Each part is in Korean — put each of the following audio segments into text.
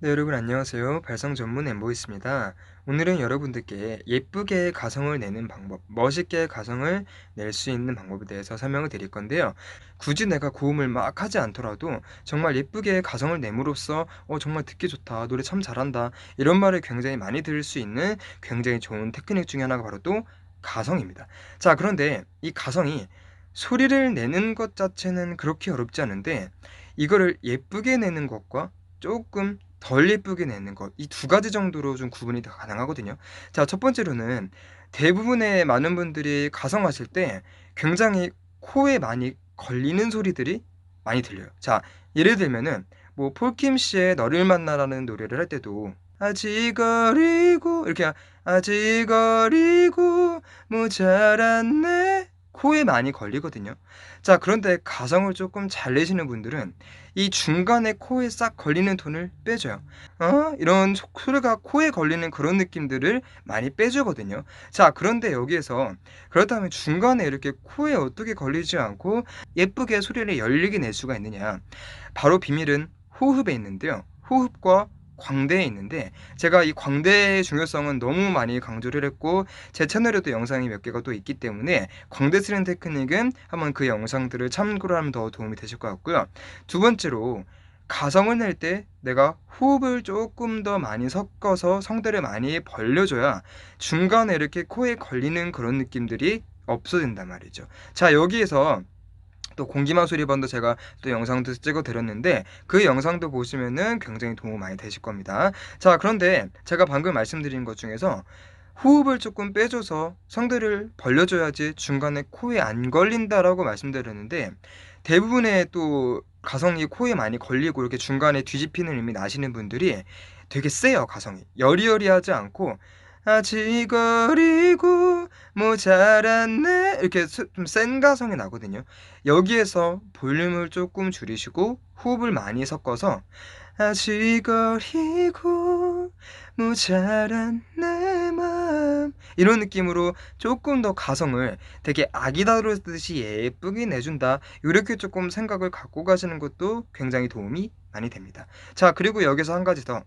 네, 여러분 안녕하세요. 발성 전문 엠보이스입니다. 오늘은 여러분들께 예쁘게 가성을 내는 방법, 멋있게 가성을 낼 수 있는 방법에 대해서 설명을 드릴 건데요. 굳이 내가 고음을 막 하지 않더라도 정말 예쁘게 가성을 내므로써 어, 정말 듣기 좋다, 노래 참 잘한다, 이런 말을 굉장히 많이 들을 수 있는 굉장히 좋은 테크닉 중에 하나가 바로 또 가성입니다. 자, 그런데 이 가성이 소리를 내는 것 자체는 그렇게 어렵지 않은데 이거를 예쁘게 내는 것과 조금 덜 예쁘게 내는 것 이 두 가지 정도로 좀 구분이 다 가능하거든요. 자 첫 번째로는 대부분의 많은 분들이 가성하실 때 굉장히 코에 많이 걸리는 소리들이 많이 들려요. 자 예를 들면은 뭐 폴킴 씨의 너를 만나라는 노래를 할 때도 아직어리고 이렇게 아직어리고 모자랐네 코에 많이 걸리거든요. 자 그런데 가성을 쪼끔 잘 내시는 분들은 이 중간에 코에 싹 걸리는 톤을 빼줘요. 어 이런 소 소리가 코에 걸리는 그런 느낌들을 많이 빼주거든요. 자 그런데 여기에서 그렇다면 중간에 이렇게 코에 어떻게 걸리지 않고 예쁘게 소리를 열리게 낼 수가 있느냐. 바로 비밀은 호흡에 있는데요. 호흡과 광대에 있는데 제가 이 광대의 중요성은 너무 많이 강조를 했고 제 채널에도 영상이 몇 개가 또 있기 때문에 광대 쓰는 테크닉은 한번 그 영상들을 참고를 하면 더 도움이 되실 것 같고요. 두 번째로 가성을 낼 때 내가 호흡을 조금 더 많이 섞어서 성대를 많이 벌려줘야 중간에 이렇게 코에 걸리는 그런 느낌들이 없어진단 말이죠. 자 여기에서 또 공기마 수리반도 제가 또 영상도 찍어 드렸는데 그 영상도 보시면은 굉장히 도움 많이 되실 겁니다. 자 그런데 제가 방금 말씀드린 것 중에서 호흡을 조금 빼줘서 성대를 벌려줘야지 중간에 코에 안 걸린다라고 말씀드렸는데 대부분의 또 가성이 코에 많이 걸리고 이렇게 중간에 뒤집히는 의미 나시는 분들이 되게 세요 가성이 여리여리하지 않고 아직 어리고 모자랐네 이렇게 좀 센 가성이 나거든요. 여기에서 볼륨을 조금 줄이시고 호흡을 많이 섞어서 아직 어리고 모자란 내맘 이런 느낌으로 조금 더 가성을 되게 아기 다루듯이 예쁘게 내준다. 요렇게 조금 생각을 갖고 가시는 것도 굉장히 도움이 많이 됩니다. 자 그리고 여기서 한 가지 더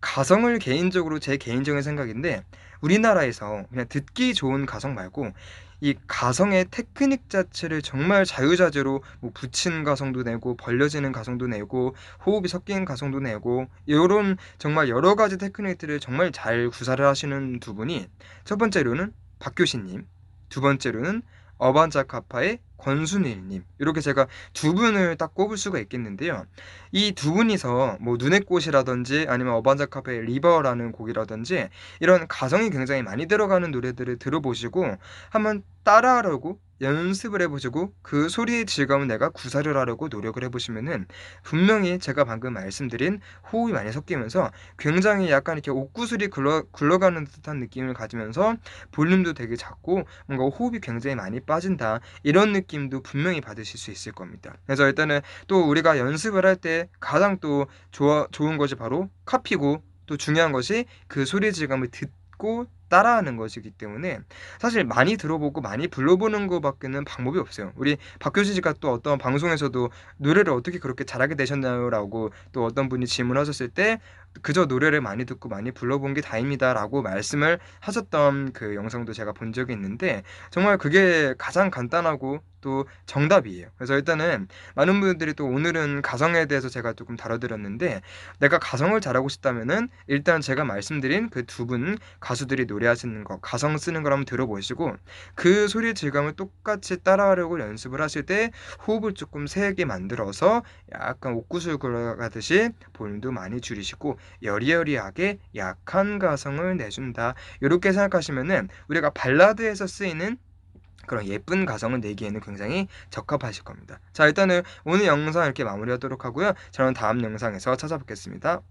가성을 개인적으로 제 개인적인 생각인데 우리나라에서 그냥 듣기 좋은 가성 말고 이 가성의 테크닉 자체를 정말 자유자재로 뭐 붙이는 가성도 내고 벌려지는 가성도 내고 호흡이 섞이는 가성도 내고 요런 정말 여러 가지 테크닉들을 정말 잘 구사를 하시는 두 분이 첫 번째로는 박교신 님, 두 번째로는 어반자카파의 권순일 님 이렇게 제가 두 분을 딱 꼽을 수가 있겠는데요. 이 두 분이서 뭐 눈의 꽃이라든지 아니면 어반자카파의 리버라는 곡이라든지 이런 가성이 굉장히 많이 들어가는 노래들을 들어보시고 한번 따라하려고 연습을 해 보시고 그 소리의 질감을 내가 구사를 하려고 노력을 해 보시면은 분명히 제가 방금 말씀드린 호흡이 많이 섞이면서 굉장히 약간 이렇게 옥구슬이 굴러 굴러가는 듯한 느낌을 가지면서 볼륨도 되게 작고 뭔가 호흡이 굉장히 많이 빠진다. 이런 느낌도 분명히 받으실 수 있을 겁니다. 그래서 일단은 또 우리가 연습을 할 때 가장 또 좋아 좋은 것이 바로 카피고 또 중요한 것이 그 소리 의 질감을 듣고 따라하는 것이기 때문에 사실 많이 들어보고 많이 불러보는 것밖에는 방법이 없어요. 우리 박효신 씨가 또 어떤 방송에서도 "노래를 어떻게 그렇게 잘하게 되셨나요?"라고 또 어떤 분이 질문하셨을 때 "그저 노래를 많이 듣고 많이 불러본 게 다입니다."라고 말씀을 하셨던 그 영상도 제가 본 적이 있는데 정말 그게 가장 간단하고 또 정답이에요. 그래서 일단은 많은 분들이 또 오늘은 가성에 대해서 제가 쪼끔 다뤄 드렸는데 내가 가성을 잘하고 싶다면은 일단 제가 말씀드린 그 두 분 가수들이 노래하시는 거 가성 쓰는 걸 한번 들어보시고 그 소리의 질감을 똑같이 따라하려고 연습을 하실 때 호흡을 쪼끔 세게 만들어서 약간 옥구슬 굴러가듯이 볼륨도 많이 줄이시고 여리여리하게 약한 가성을 내준다. 요렇게 생각하시면은 우리가 발라드에서 쓰이는 그런 예쁜 가성을 내기에는 굉장히 적합하실 겁니다. 자 일단은 오늘 영상 이렇게 마무리하도록 하고요. 저는 다음 영상에서 찾아뵙겠습니다.